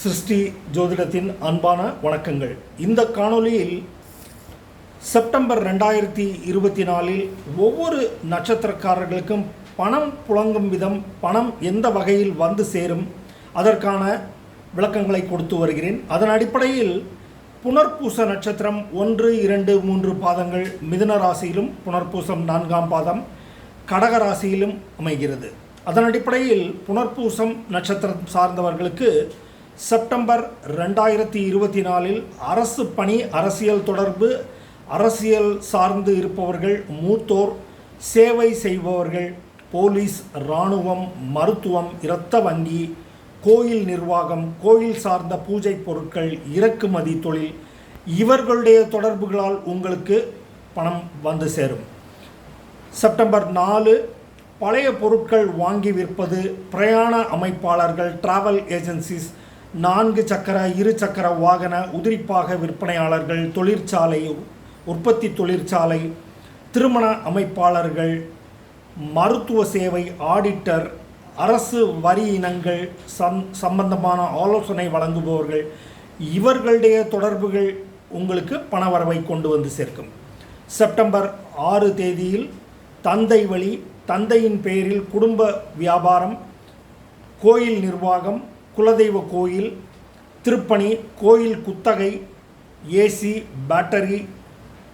சிருஷ்டி ஜோதிடத்தின் அன்பான வணக்கங்கள். இந்த காணொளியில் செப்டம்பர் ரெண்டாயிரத்தி இருபத்தி நாலில் ஒவ்வொரு நட்சத்திரக்காரர்களுக்கும் பணம் புழங்கும் விதம் பணம் எந்த வகையில் வந்து சேரும் அதற்கான விளக்கங்களை கொடுத்து வருகிறேன். அதன் அடிப்படையில் புனர்பூச நட்சத்திரம் ஒன்று இரண்டு மூன்று பாதங்கள் மிதுன ராசியிலும் புனர்பூசம் நான்காம் பாதம் கடக ராசியிலும் அமைகிறது. அதன் அடிப்படையில் புனர்பூசம் நட்சத்திரம் சார்ந்தவர்களுக்கு செப்டம்பர் ரெண்டாயிரத்தி இருபத்தி நாலில் அரசு பணி அரசியல் தொடர்பு அரசியல் சார்ந்து இருப்பவர்கள் மூத்தோர் சேவை செய்பவர்கள் போலீஸ் இராணுவம் மருத்துவம் இரத்த வங்கி கோயில் நிர்வாகம் கோயில் சார்ந்த பூஜை பொருட்கள் இறக்குமதி தொழில் இவர்களுடைய தொடர்புகளால் உங்களுக்கு பணம் வந்து சேரும். செப்டம்பர் நாலு பழைய பொருட்கள் வாங்கி விற்பது பிரயாண அமைப்பாளர்கள் டிராவல் ஏஜென்சிஸ் நான்கு சக்கர இரு சக்கர வாகன உதிரிப்பாக விற்பனையாளர்கள் தொழிற்சாலை உற்பத்தி தொழிற்சாலை திருமண அமைப்பாளர்கள் மருத்துவ சேவை ஆடிட்டர் அரசு வரி இனங்கள் சம் சம்பந்தமான ஆலோசனை வழங்குபவர்கள் இவர்களுடைய தொடர்புகள் உங்களுக்கு பணவரவை கொண்டு வந்து சேர்க்கும். செப்டம்பர் ஆறு தேதியில் தந்தை வழி தந்தையின் பெயரில் குடும்ப வியாபாரம் கோயில் நிர்வாகம் குலதெய்வ கோயில் திருப்பணி கோயில் குத்தகை ஏசி பேட்டரி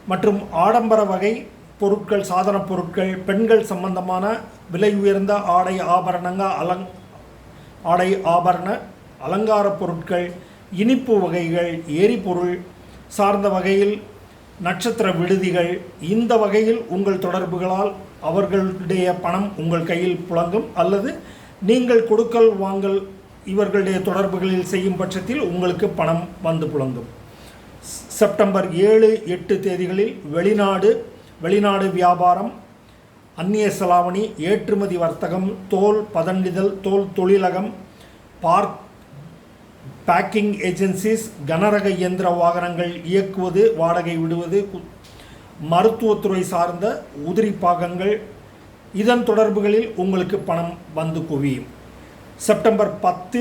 மற்றும் ஆடம்பர வகை பொருட்கள் சாதன பொருட்கள் பெண்கள் சம்பந்தமான விலை உயர்ந்த ஆடை ஆபரணங்க அலங் ஆடை ஆபரண அலங்கார பொருட்கள் இனிப்பு வகைகள் எரிபொருள் சார்ந்த வகையில் நட்சத்திர விடுதிகள். இந்த வகையில் உங்கள் தொடர்புகளால் அவர்களுடைய பணம் உங்கள் கையில் புழங்கும் அல்லது நீங்கள் கொடுக்கல் வாங்கல் இவர்களுடைய தொடர்புகளில் செய்யும் பட்சத்தில் உங்களுக்கு பணம் வந்து புழங்கும். செப்டம்பர் ஏழு எட்டு தேதிகளில் வெளிநாடு வெளிநாடு வியாபாரம் அந்நிய செலாவணி ஏற்றுமதி வர்த்தகம் தோல் பதனிதல் தோல் தொழிலகம் பார்க் பேக்கிங் ஏஜென்சிஸ் கனரக இயந்திர வாகனங்கள் இயக்குவது வாடகை விடுவது மருத்துவத்துறை சார்ந்த உதிரி பாகங்கள் இதன் தொடர்புகளில் உங்களுக்கு பணம் வந்து குவியும். செப்டம்பர் பத்து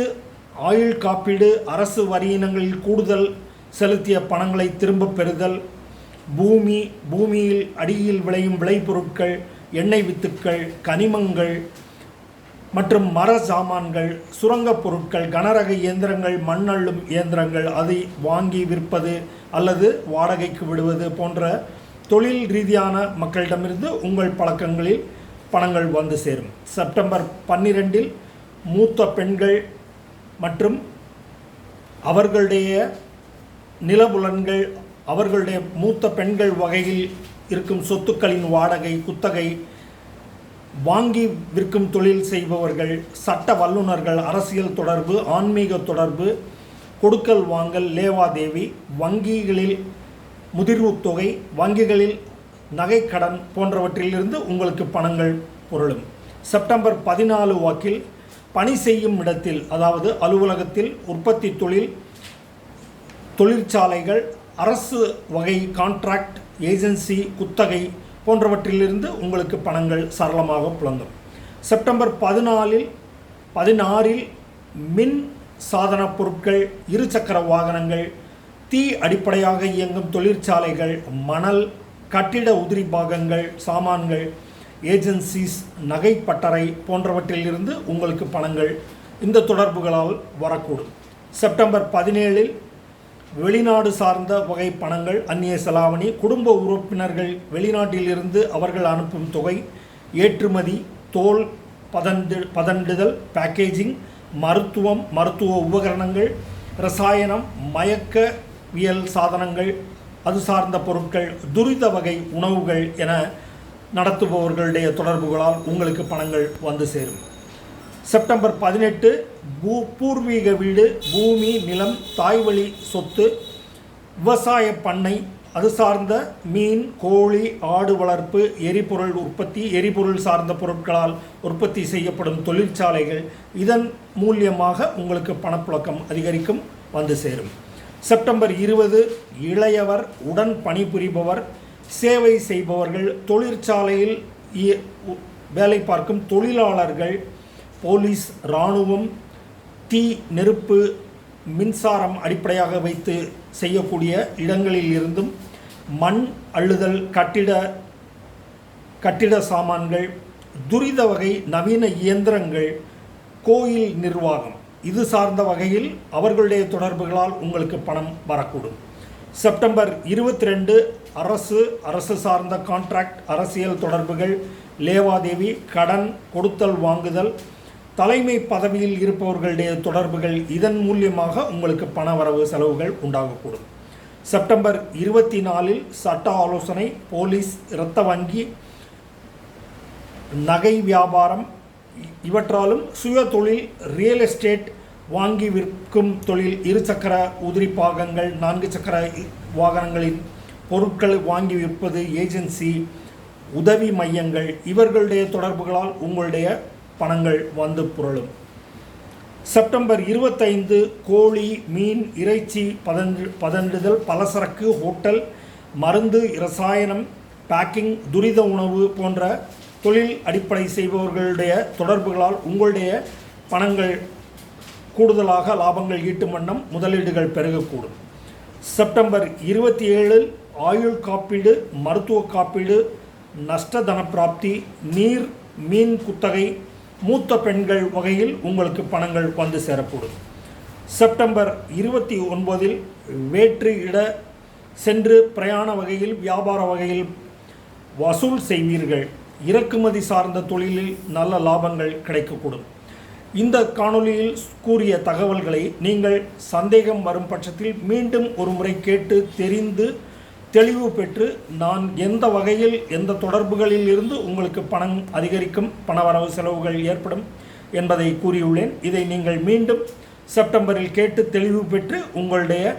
ஆயுள் காப்பீடு அரசு வரியினங்களில் கூடுதல் செலுத்திய பணங்களை திரும்பப் பெறுதல் பூமி பூமியில் அடியில் விளையும் விளைபொருட்கள் எண்ணெய் வித்துக்கள் கனிமங்கள் மற்றும் மர சாமான்கள் சுரங்கப் பொருட்கள் கனரக இயந்திரங்கள் மண்ணள்ளும் இயந்திரங்கள் அதை வாங்கி விற்பது அல்லது வாடகைக்கு விடுவது போன்ற தொழில் ரீதியான மக்களிடமிருந்து உங்கள் பழக்கங்களில் பணங்கள் வந்து சேரும். செப்டம்பர் பன்னிரெண்டில் மூத்த பெண்கள் மற்றும் அவர்களுடைய நிலபுலன்கள் அவர்களுடைய மூத்த பெண்கள் வகையில் இருக்கும் சொத்துக்களின் வாடகை குத்தகை வாங்கி விற்கும் தொழில் செய்பவர்கள் சட்ட வல்லுநர்கள் அரசியல் தொடர்பு ஆன்மீக தொடர்பு கொடுக்கல் வாங்கல் லேவாதேவி வங்கிகளில் முதிர்வுத் தொகை வங்கிகளில் நகைக்கடன் போன்றவற்றிலிருந்து உங்களுக்கு பணங்கள் பொருளும். செப்டம்பர் பதினாலு வாக்கில் பணி செய்யும் இடத்தில் அதாவது அலுவலகத்தில் உற்பத்தி தொழில் தொழிற்சாலைகள் அரசு வகை கான்ட்ராக்ட் ஏஜென்சி குத்தகை போன்றவற்றிலிருந்து உங்களுக்கு பணங்கள் சரளமாக புழங்கும். செப்டம்பர் பதினாலில் பதினாறில் மின் சாதன பொருட்கள் இருசக்கர வாகனங்கள் தீ அடிப்படையாக இயங்கும் தொழிற்சாலைகள் மணல் கட்டிட உதிரி பாகங்கள் சாமான்கள் ஏஜென்சிஸ் நகை பட்டறை போன்றவற்றிலிருந்து உங்களுக்கு பணங்கள் இந்த தொடர்புகளால் வரக்கூடும். செப்டம்பர் பதினேழில் வெளிநாடு சார்ந்த வகை பணங்கள் அந்நிய செலாவணி குடும்ப உறுப்பினர்கள் வெளிநாட்டிலிருந்து அவர்கள் அனுப்பும் தொகை ஏற்றுமதி தோல் பதண்டு பதண்டுதல் பேக்கேஜிங் மருத்துவம் மருத்துவ உபகரணங்கள் ரசாயனம் மயக்கவியல் சாதனங்கள் அது சார்ந்த பொருட்கள் துரித வகை உணவுகள் என நடத்துபவர்களுடைய தொடர்புகளால் உங்களுக்கு பணங்கள் வந்து சேரும். செப்டம்பர் பதினெட்டு பூ பூர்வீக வீடு பூமி நிலம் தாய்வழி சொத்து விவசாய பண்ணை அது சார்ந்த மீன் கோழி ஆடு வளர்ப்பு எரிபொருள் உற்பத்தி எரிபொருள் சார்ந்த பொருட்களால் உற்பத்தி செய்யப்படும் தொழிற்சாலைகள் இதன் மூலியமாக உங்களுக்கு பணப்புழக்கம் அதிகரிக்கும் வந்து சேரும். செப்டம்பர் இருபது இளையவர் உடன் பணிபுரிபவர் சேவை செய்பவர்கள் தொழிற்சாலையில் இய- உ- வேலை பார்க்கும் தொழிலாளர்கள் போலீஸ் இராணுவம் தீ நெருப்பு மின்சாரம் அடிப்படையாக வைத்து செய்யக்கூடிய இடங்களில் இருந்தும் மண் அள்ளுதல் கட்டிட கட்டிட சாமான்கள் துரித வகை நவீன இயந்திரங்கள் கோயில் நிர்வாகம். இது சார்ந்த வகையில் அவர்களுடைய தொடர்புகளால் உங்களுக்கு பணம் வரக்கூடும். செப்டம்பர் இருபத்தி ரெண்டு அரசு அரசு சார்ந்த கான்ட்ராக்ட் அரசியல் தொடர்புகள் லேவாதேவி கடன் கொடுத்தல் வாங்குதல் தலைமை பதவியில் இருப்பவர்களுடைய தொடர்புகள் இதன் மூலியமாக உங்களுக்கு பண வரவு செலவுகள் உண்டாகக்கூடும். செப்டம்பர் இருபத்தி நாலில் சட்ட ஆலோசனை போலீஸ் இரத்த வங்கி நகை வியாபாரம் இவற்றாலும் சுய தொழில் ரியல் எஸ்டேட் வாங்கி விற்கும் தொழில் இருசக்கர உதிரி பாகங்கள் நான்கு சக்கர இ- வாகனங்களின் பொருட்களை வாங்கி விற்பது ஏஜென்சி உதவி மையங்கள் இவர்களுடைய தொடர்புகளால் உங்களுடைய பணங்கள் வந்து புரளும். செப்டம்பர் இருபத்தைந்து கோழி மீன் இறைச்சி பதன்று பதன்றுதல் பலசரக்கு ஹோட்டல் மருந்து இரசாயனம் பேக்கிங் துரித உணவு போன்ற தொழில் அடிப்படை செய்பவர்களுடைய தொடர்புகளால் உங்களுடைய பணங்கள் கூடுதலாக லாபங்கள் ஈட்டும் வண்ணம் முதலீடுகள் பெருகக்கூடும். செப்டம்பர் இருபத்தி ஏழில் ஆயுள் காப்பீடு மருத்துவ காப்பீடு நஷ்ட பிராப்தி நீர் மீன் குத்தகை மூத்த பெண்கள் வகையில் உங்களுக்கு பணங்கள் வந்து சேரக்கூடும். செப்டம்பர் இருபத்தி ஒன்பதில் வேற்று இட சென்று பிரயாண வகையில் வியாபார வகையில் வசூல் செய்வீர்கள். இறக்குமதி சார்ந்த தொழிலில் நல்ல லாபங்கள் கிடைக்கக்கூடும். இந்த காணொளியில் கூறிய தகவல்களை நீங்கள் சந்தேகம் வரும் பட்சத்தில் மீண்டும் ஒரு முறை கேட்டு தெரிந்து தெளிவு பெற்று நான் எந்த வகையில் எந்த தொடர்புகளில் இருந்து உங்களுக்கு பணம் அதிகரிக்கும் பணவரவு செலவுகள் ஏற்படும் என்பதை கூறியுள்ளேன். இதை நீங்கள் மீண்டும் செப்டம்பரில் கேட்டு தெளிவு பெற்று உங்களுடைய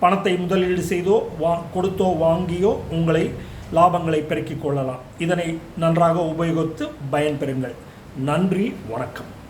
பணத்தை முதலீடு செய்தோ வா கொடுத்தோ வாங்கியோ உங்களை லாபங்களை பெருக்கிக் கொள்ளலாம். இதனை நன்றாக உபயோகித்து பயன்பெறுங்கள். நன்றி வணக்கம்.